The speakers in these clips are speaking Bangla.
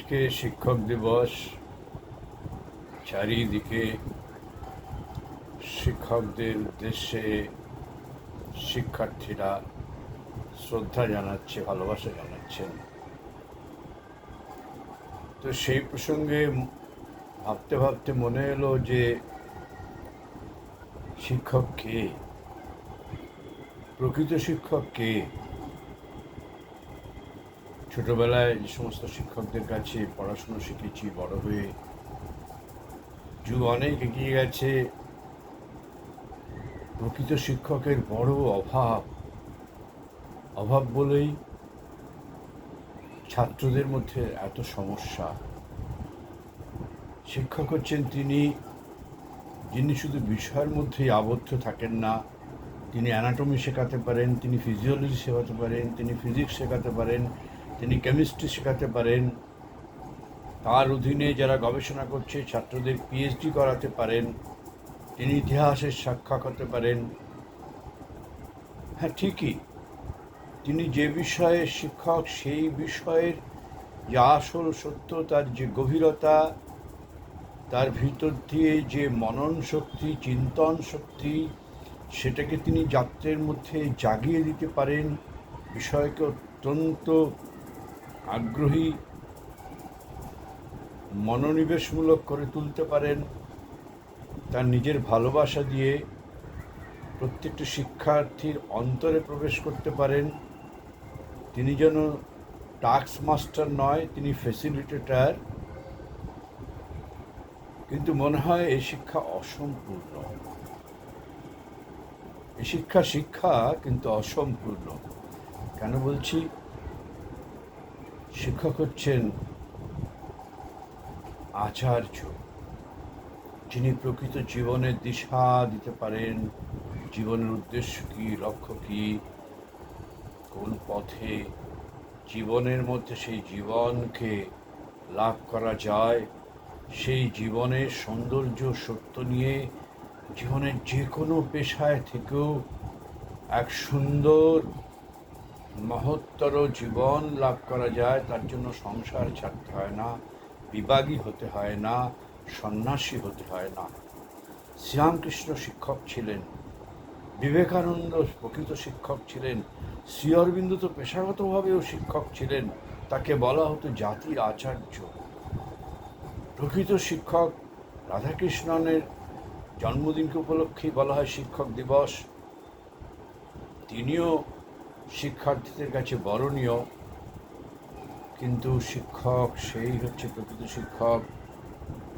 আজকে শিক্ষক দিবস। চারিদিকে শিক্ষকদের উদ্দেশ্যে শিক্ষার্থীরা শ্রদ্ধা জানাচ্ছে, ভালোবাসা জানাচ্ছেন। তো সেই প্রসঙ্গে ভাবতে ভাবতে মনে এলো যে শিক্ষক কে? প্রকৃত শিক্ষক কে? ছোটবেলায় যে সমস্ত শিক্ষকদের কাছে পড়াশুনো শিখেছি, বড় হয়ে। যুগ অনেক এগিয়ে গেছে। প্রকৃত শিক্ষকের বড় অভাব। অভাব বলেই ছাত্রদের মধ্যে এত সমস্যা। শিক্ষক হচ্ছেন তিনি, যিনি শুধু বিষয়ের মধ্যেই আবদ্ধ থাকেন না, তিনি অ্যানাটমি শেখাতে পারেন, তিনি ফিজিওলজি শেখাতে পারেন, তিনি ফিজিক্স শেখাতে পারেন তিনি কেমিস্ট্রি শেখাতে পারেন। তার অধীনে যারা গবেষণা করছে, ছাত্রদের পিএইচডি করাতে পারেন। তিনি ইতিহাসের সাক্ষা করতে পারেন। হ্যাঁ ঠিকই। তিনি যে বিষয়ে শিক্ষক, সেই বিষয়ের যে আসল সত্য, তার যে গভীরতা, তার ভিতর দিয়ে যে মনন শক্তি, চিন্তন শক্তি, সেটাকে তিনি যাত্রের মধ্যে জাগিয়ে দিতে পারেন। বিষয়কে অত্যন্ত আগ্রহী মনোনিবেশমূলক করে তুলতে পারেন, তার নিজের ভালোবাসা দিয়ে প্রত্যেকটি শিক্ষার্থীর অন্তরে প্রবেশ করতে পারেন। তিনি যেন টাস্ক মাস্টার নয়, তিনি ফেসিলিটেটার কিন্তু মনে হয় এই শিক্ষা অসম্পূর্ণ। এই শিক্ষা শিক্ষা, কিন্তু অসম্পূর্ণ। কেন বলছি? শিক্ষক হচ্ছেন আচার্য, যিনি প্রকৃত জীবনের দিশা দিতে পারেন। জীবনের উদ্দেশ্য কী, লক্ষ্য কী? কোন পথে জীবনের মধ্যে সেই জীবনকে লাভ করা যায়? সেই জীবনের সৌন্দর্য, সত্য নিয়ে জীবনের যে কোনো পেশায় থেকেও এক সুন্দর মহত্তর জীবন লাভ করা যায়, তার জন্য সংসার ছাড়তে হয় না বিবাগী হতে হয় না, সন্ন্যাসী হতে হয় না। শ্রীরামকৃষ্ণ শিক্ষক ছিলেন, বিবেকানন্দ প্রকৃত শিক্ষক ছিলেন, শ্রী অরবিন্দ তো পেশাগতভাবেও শিক্ষক ছিলেন, তাকে বলা হতো জাতির আচার্য। প্রকৃত শিক্ষক রাধাকৃষ্ণনের জন্মদিনকে উপলক্ষেই বলা হয় শিক্ষক দিবস। তিনিও শিক্ষার্থীদের কাছে বরণীয়, কিন্তু শিক্ষক সেই হচ্ছে প্রকৃত শিক্ষক,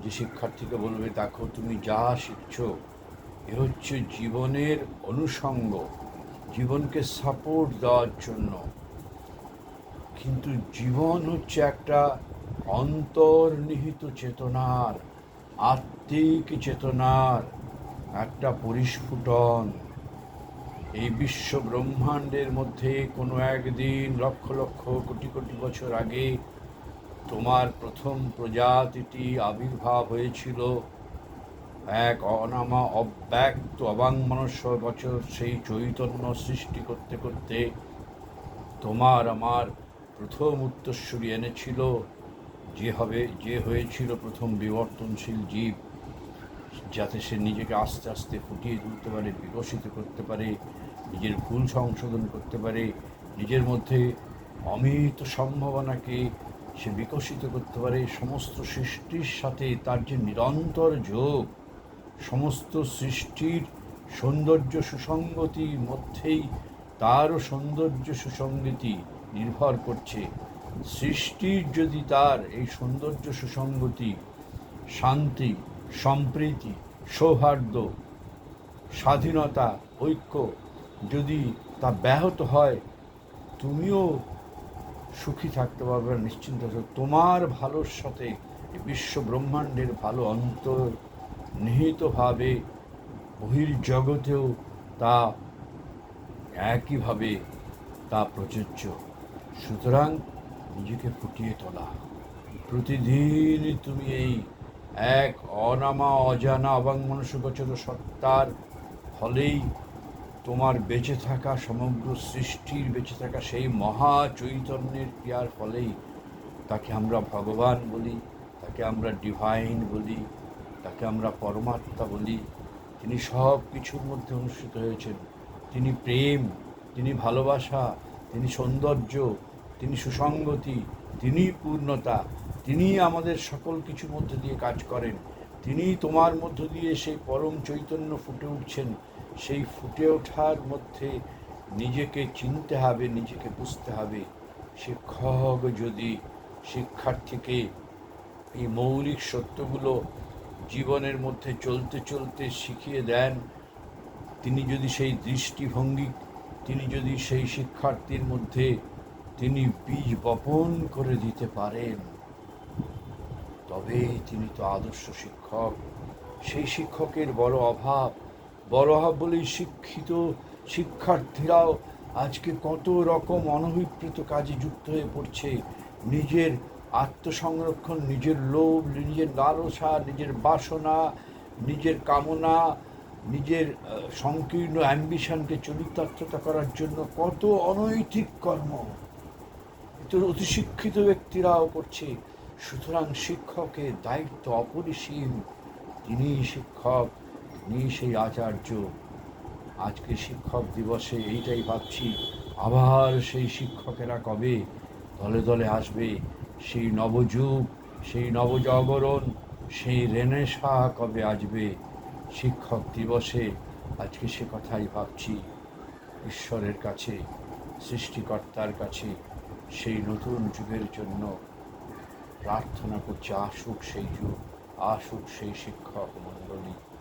যে শিক্ষার্থীকে বলবে, দেখো, তুমি যা শিখছো, এ হচ্ছে জীবনের অনুষঙ্গ, জীবনকে সাপোর্ট দেওয়ার জন্য। কিন্তু জীবন হচ্ছে একটা অন্তর্নিহিত চেতনার, আত্মিক চেতনার একটা পরিস্ফুটন। এই বিশ্ব ব্রহ্মাণ্ডের মধ্যে কোনো একদিন লক্ষ লক্ষ কোটি কোটি বছর আগে তোমার প্রথম প্রজাতিটি আবির্ভাব হয়েছিল। এক অনামা অব্যক্ত অবাংমনস্য বছর সেই চৈতন্য সৃষ্টি করতে করতে তোমার আমার প্রথম উত্তরসূরি এনেছিল। যে হবে, যে হয়েছিল প্রথম বিবর্তনশীল জীব, যাতে সে নিজেকে আস্তে আস্তে ফুটিয়ে তুলতে পারে, বিকশিত করতে পারে নিজের ভুল সংশোধন করতে পারে, নিজের মধ্যে অমিত সম্ভাবনাকে সে বিকশিত করতে পারে, সমস্ত সৃষ্টির সাথে তার যে নিরন্তর যোগ, সমস্ত সৃষ্টির সৌন্দর্য সুসঙ্গতির মধ্যেই তারও সৌন্দর্য সুসঙ্গতি নির্ভর করছে। সৃষ্টির যদি তার এই সৌন্দর্য সুসঙ্গতি শান্তি, সম্প্রীতি, সৌহার্দ্য, স্বাধীনতা, ঐক্য যদি তা ব্যাহত হয়, তুমিও সুখী থাকতে পারবে নিশ্চিন্ত তোমার ভালোর সাথে বিশ্ব ব্রহ্মাণ্ডের ভালো অন্তর নিহিতভাবে বহির্জগতেও তা একইভাবে তা প্রযোজ্য। সুতরাং নিজেকে ফুটিয়ে তোলা। প্রতিদিনই তুমি এই এক অনামা, অজানা অবাংমনসগোচর সত্তার ফলেই তোমার বেঁচে থাকা সমগ্র সৃষ্টির বেঁচে থাকা সেই মহা চৈতন্যের ক্রিয়ার ফলেই তাকে আমরা ভগবান বলি, তাকে আমরা ডিভাইন বলি, তাকে আমরা পরমাত্মা বলি। তিনি সব কিছুর মধ্যে অনুষ্ঠিত হয়েছেন। তিনি প্রেম, তিনি ভালোবাসা, তিনি সৌন্দর্য, তিনি সুসঙ্গতি তিনি পূর্ণতা, তিনি আমাদের সকল কিছুর মধ্যে দিয়ে কাজ করেন। তিনি তোমার মধ্য দিয়ে সেই পরম চৈতন্য ফুটে উঠছেন। সেই ফুটে ওঠার মধ্যে নিজেকে চিনতে হবে, নিজেকে বুঝতে হবে। শিক্ষক যদি শিক্ষার্থীকে এই মৌলিক সত্যগুলো জীবনের মধ্যে চলতে চলতে শিখিয়ে দেন, তিনি যদি সেই দৃষ্টিভঙ্গি, তিনি যদি সেই শিক্ষার্থীর মধ্যে তিনি বীজ বপন করে দিতে পারেন তবে তিনি তো আদর্শ শিক্ষক। সেই শিক্ষকের বড় অভাব বড় বলেই শিক্ষিত শিক্ষার্থীরাও আজকে কত রকম অনভিপ্রেত কাজে যুক্ত হয়ে পড়ছে। নিজের আত্মসংরক্ষণ, নিজের লোভ, নিজের লালসা, নিজের বাসনা, নিজের কামনা, নিজের সংকীর্ণ অ্যাম্বিশনকে চরিতার্থতা করার জন্য কত অনৈতিক কর্ম তো অতি শিক্ষিত ব্যক্তিরাও করছে। সুতরাং শিক্ষকের দায়িত্ব অপরিসীম। তিনি শিক্ষক তিনি সেই আচার্য, আজকে শিক্ষক দিবসে এইটাই ভাবছি, আবার সেই শিক্ষকেরা কবে দলে দলে আসবে? সেই নবযুগ, সেই নবজাগরণ, সেই রেনেসা কবে আসবে? শিক্ষক দিবসে আজকে সে কথাই ভাবছি। ঈশ্বরের কাছে, সৃষ্টিকর্তার কাছে সেই নতুন যুগের জন্য প্রার্থনা করছি, আসুক সেই যুগ, আসুক সেই শিক্ষক মণ্ডলী।